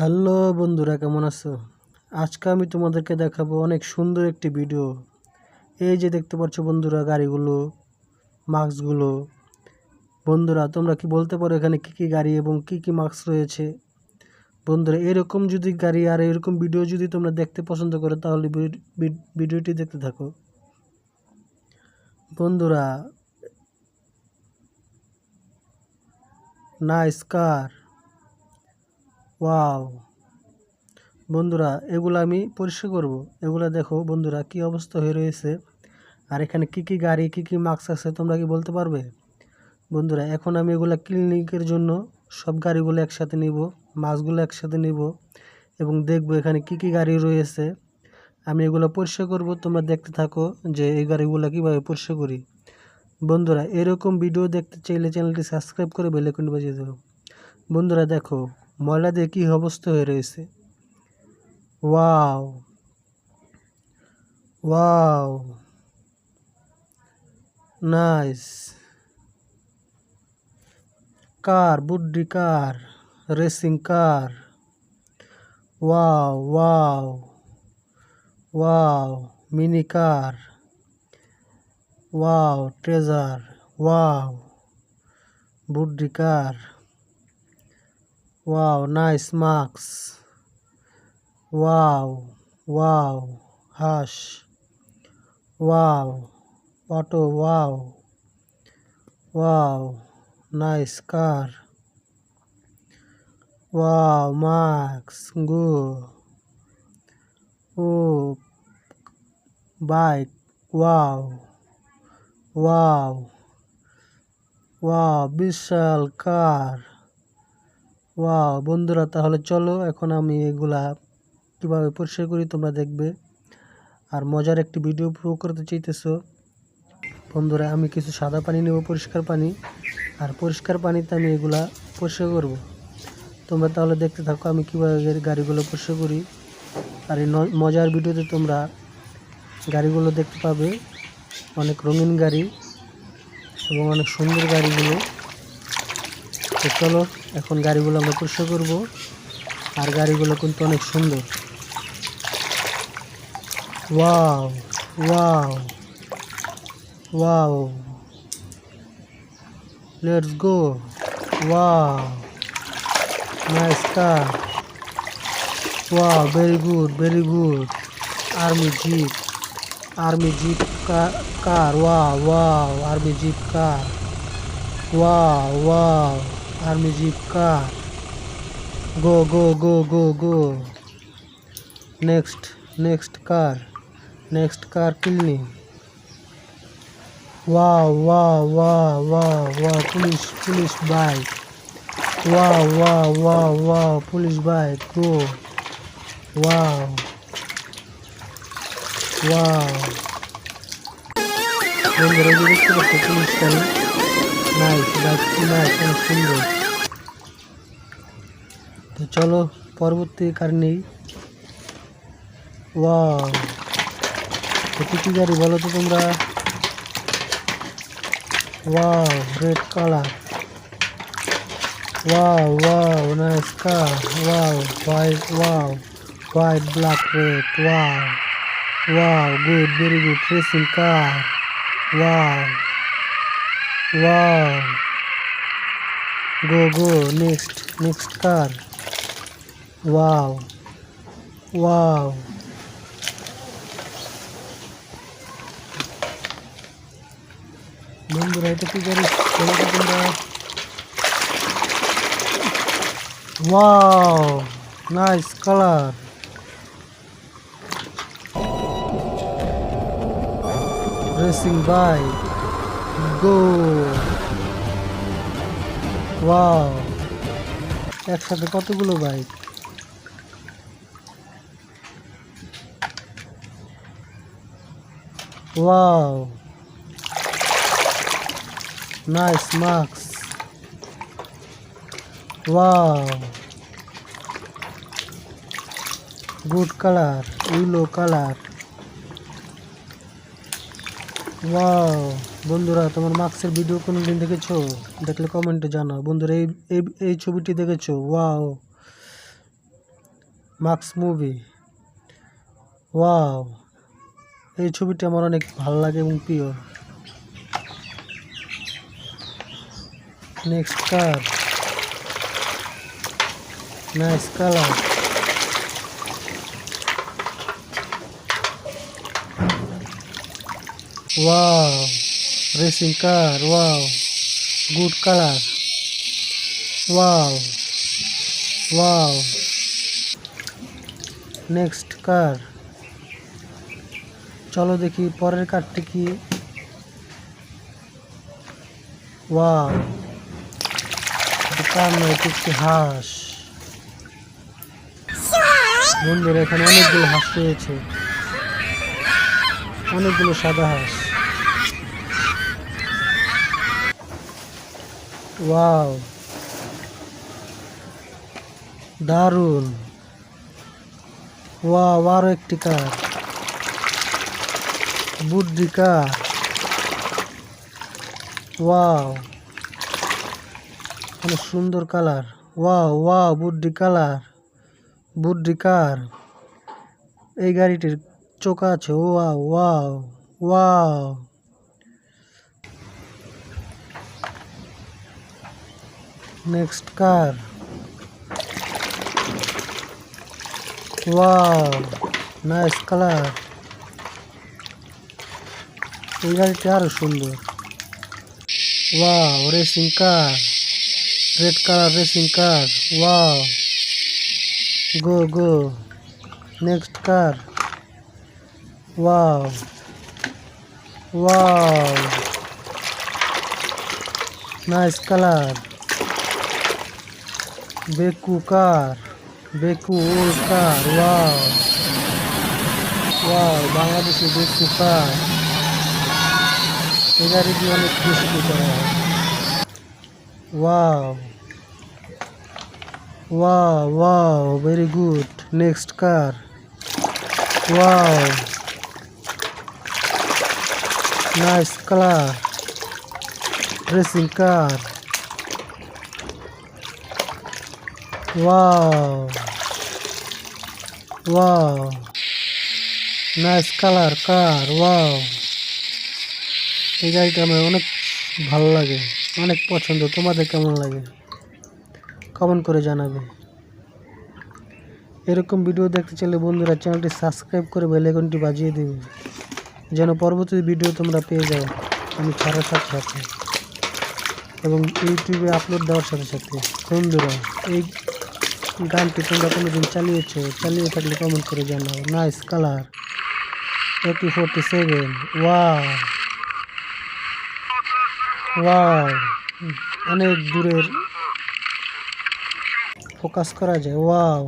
Hello বন্ধুরা, কেমন আছো? আজকে আমি তোমাদেরকে দেখাবো অনেক সুন্দর একটি ভিডিও। এই যে দেখতে পাচ্ছ বন্ধুরা, গাড়িগুলো, মাস্কগুলো। বন্ধুরা, তোমরা কি বলতে পারো এখানে কি কি গাড়ি এবং কি কি মাস্ক রয়েছে? বন্ধুরা, এরকম যদি গাড়ি আর এরকম ভিডিও যদি তোমরা দেখতে পছন্দ করো, তাহলে ভিড- ভিড- ভিডিওটি দেখতে থাকো। বন্ধুরা, নাইস কার। ওয়াও। বন্ধুরা, এগুলো আমি পরিষ্কার করব। এগুলো দেখো বন্ধুরা, কি অবস্থা হয়ে রয়েছে। আর এখানে কি কি গাড়ি, কি কি মাস্ক আছে, তোমরা কি বলতে পারবে? বন্ধুরা, এখন আমি এগুলো ক্লিনিকের জন্য সব গাড়িগুলো একসাথে নিব মাছগুলো একসাথে নিব এবং দেখব এখানে কি কি গাড়ি রয়েছে। আমি এগুলো পরিষ্কার করব, তোমরা দেখতে থাকো যে এই গাড়িগুলো কীভাবে পরিষ্কার করি। বন্ধুরা, এরকম ভিডিও দেখতে চাইলে চ্যানেলটি সাবস্ক্রাইব করে বেলেকন বাজিয়ে দেবো। বন্ধুরা, দেখো ময়লা দিয়ে কী অবস্থা হয়ে রয়েছে? Wow. Wow. Nice. Car? Buddy car? Racing car? Wow wow. Wow, mini car? Wow, treasure. Wow. Buddy car? Wow nice marks wow wow হাস wow auto wow wow nice car wow marks go ও bike wow wow wow বিশাল car wow বন্ধুরা, তাহলে চলো এখন আমি এগুলা কীভাবে পরিষ্কার করি তোমরা দেখবে। আর মজার একটি ভিডিও প্রো করতে চাইতেছো। বন্ধুরা, আমি কিছু সাদা পানি নেব, পরিষ্কার পানি। আর পরিষ্কার পানিতে আমি এগুলা পরিষ্কার করব। তোমরা তাহলে দেখতে থাকো আমি কীভাবে গাড়িগুলো পরিষ্কার করি। আর এই মজার ভিডিওতে তোমরা গাড়িগুলো দেখতে পাবে। অনেক রঙিন গাড়ি এবং অনেক সুন্দর গাড়িগুলো। তো চলো এখন গাড়িগুলো আমরা পরিষ্কার করব। আর গাড়িগুলো কিন্তু অনেক সুন্দর। Wow wow wow. Let's go wow nice car wow very good very good army jeep army jeep car wow wow army jeep car Wow, wow, army jeep car. Go, go, go, go, go. Next, next car. Next car cleaning. Wow, wow, wow, wow, wow, police, police bike. Wow, wow, wow, wow, police bike. Go. Wow. Wow. বন্ধুরা nice বাইকটি nice অনেক সুন্দর। তো চলো পরবর্তী কার নেই? Wow এটি কি গাড়ি বলো তো তোমরা? Wow red colour wow wow nice car wow white wow white black red wow wow good very good racing car wow Wow. Go, go. Next. Next car. Wow. Wow. বন্ধুরা এটা কি গাড়ি বলো তো তোমরা wow nice colour racing bike go wow একসাথে কতগুলো bike? Wow nice marks wow good colour yellow colour wow বন্ধুরা, তোমার মার্কসের ভিডিও কোনো দিন দেখেছ? দেখলে কমেন্টে জানাও। বন্ধুরা, এই এই এই ছবিটি দেখেছ? ওয়াও মাক্স মুভি ওয়াও এই ছবিটি আমার অনেক ভালো লাগে এবং প্রিয়। Next car nice colour wow racing car wow good colour wow wow next car চলো দেখি পরের কারটি কি? ওয়াও কার একটি হাঁস বন্ধুরা, এখানে অনেকগুলো হাঁস রয়েছে। অনেকগুলো সাদা হাঁস। ওয়াও। দারুণ। ওয়াও আরও একটি কার। বুদ্ধি কার। ওয়াও। অনেক সুন্দর colour. Wow wow, buddy colour. Buddy car. এই গাড়িটির চোখা আছে। Wow wow wow. Next car wow nice colour এই গাড়িটি আরও সুন্দর wow racing car red colour racing car wow go go next car wow wow nice colour বেকু car বেকু old car wow. Wow, বাংলাদেশে বেকু কার এই গাড়িটি অনেক বেশি করা হয়। Wow. Wow wow very good next car wow. Nice colour racing car wow wow nice colour car wow এই গাড়িটা আমার অনেক ভালো লাগে, অনেক পছন্দ। তোমাদের কেমন লাগে? কমেন্ট করে জানাবে। এরকম ভিডিও দেখতে চাইলে বন্ধুরা চ্যানেলটি সাবস্ক্রাইব করে বেল আইকনটি বাজিয়ে দেবে, যেন পরবর্তী ভিডিও তোমরা পেয়ে যাও। আমি ছাড়ার সাথে সাথে। এবং ইউটিউবে আপলোড দেওয়ার সাথে সাথে। বন্ধুরা, এই গানটি তোমরা কোনোদিন চালিয়েছো? চালিয়ে থাকলে কমেন্ট করে জানাও। নাইস কালার এটি ফোরটি সেভেন ওয়াও ওয়াও অনেক দূরের ফোকাস করা যায়। Wow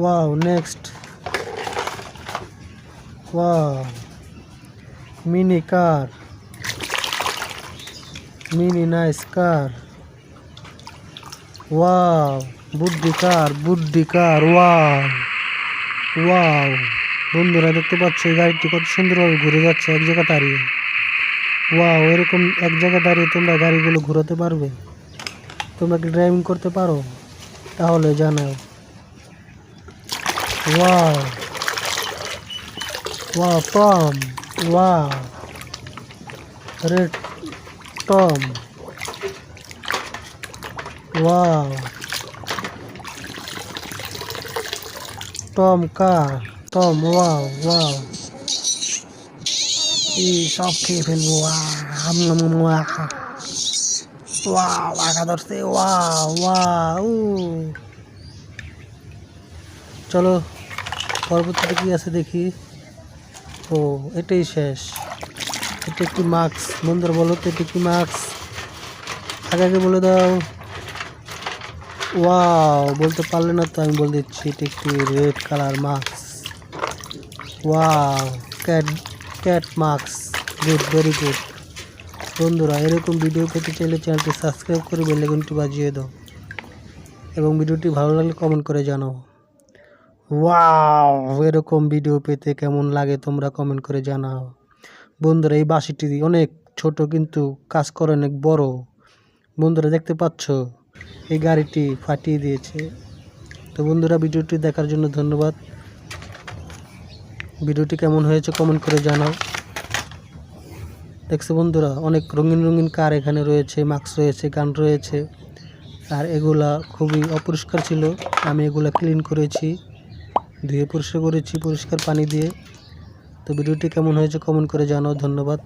wow next wow mini car mini nice car wow, buddy car buddy কার, ওয়াও ওয়াও। বন্ধুরা দেখতে পাচ্ছ, এই গাড়িটি কত সুন্দরভাবে ঘুরে যাচ্ছে এক জায়গা দাঁড়িয়ে। ওয়াও, এরকম এক জায়গায় দাঁড়িয়ে তোমরা গাড়িগুলো ঘোরাতে পারবে। তোমরা কি ড্রাইভিং করতে পারো? তাহলে জানাও। Wow wow, Tom, wow. Red Tom. Wow Tom car Tom wow wow এই সব খেয়ে ফেলব ওয়াও আগা ধরছে ওয়াও ওয়াও চলো, পরবর্তীতে কি আছে দেখি? ও, এটাই শেষ। এটা একটি মাস্ক। বন্ধুরা বলো তো, এটা কি মাস্ক। আগে আগে বলে দাও। ওয়াও বলতে পারলে না তো আমি বলে দিচ্ছি, এটা একটি red colour mask wow cat cat mask good very good বন্ধুরা, এরকম ভিডিও পেতে চাইলে চ্যানেলটি সাবস্ক্রাইব করে বেল আইকনটি বাজিয়ে দাও এবং ভিডিওটি ভালো লাগলে কমেন্ট করে জানাও। ওয়াও এরকম ভিডিও পেতে কেমন লাগে তোমরা কমেন্ট করে জানাও। বন্ধুরা, এই বাঁশিটি অনেক ছোট কিন্তু কাজ করে অনেক বড়। বন্ধুরা, দেখতে পাচ্ছ? এই গাড়িটি ফাটিয়ে দিয়েছে। তো বন্ধুরা, ভিডিওটি দেখার জন্য ধন্যবাদ। ভিডিওটি কেমন হয়েছে কমেন্ট করে জানাও। দেখছ বন্ধুরা, অনেক রঙিন রঙিন কার এখানে রয়েছে, মাস্ক রয়েছে, গান রয়েছে। আর এগুলা খুবই অপরিষ্কার ছিল। আমি এগুলা ক্লিন করেছি, ধুয়ে পরিষ্কার করেছি পরিষ্কার পানি দিয়ে। তো ভিডিওটি কেমন হয়েছে কমেন্ট করে জানাও। ধন্যবাদ।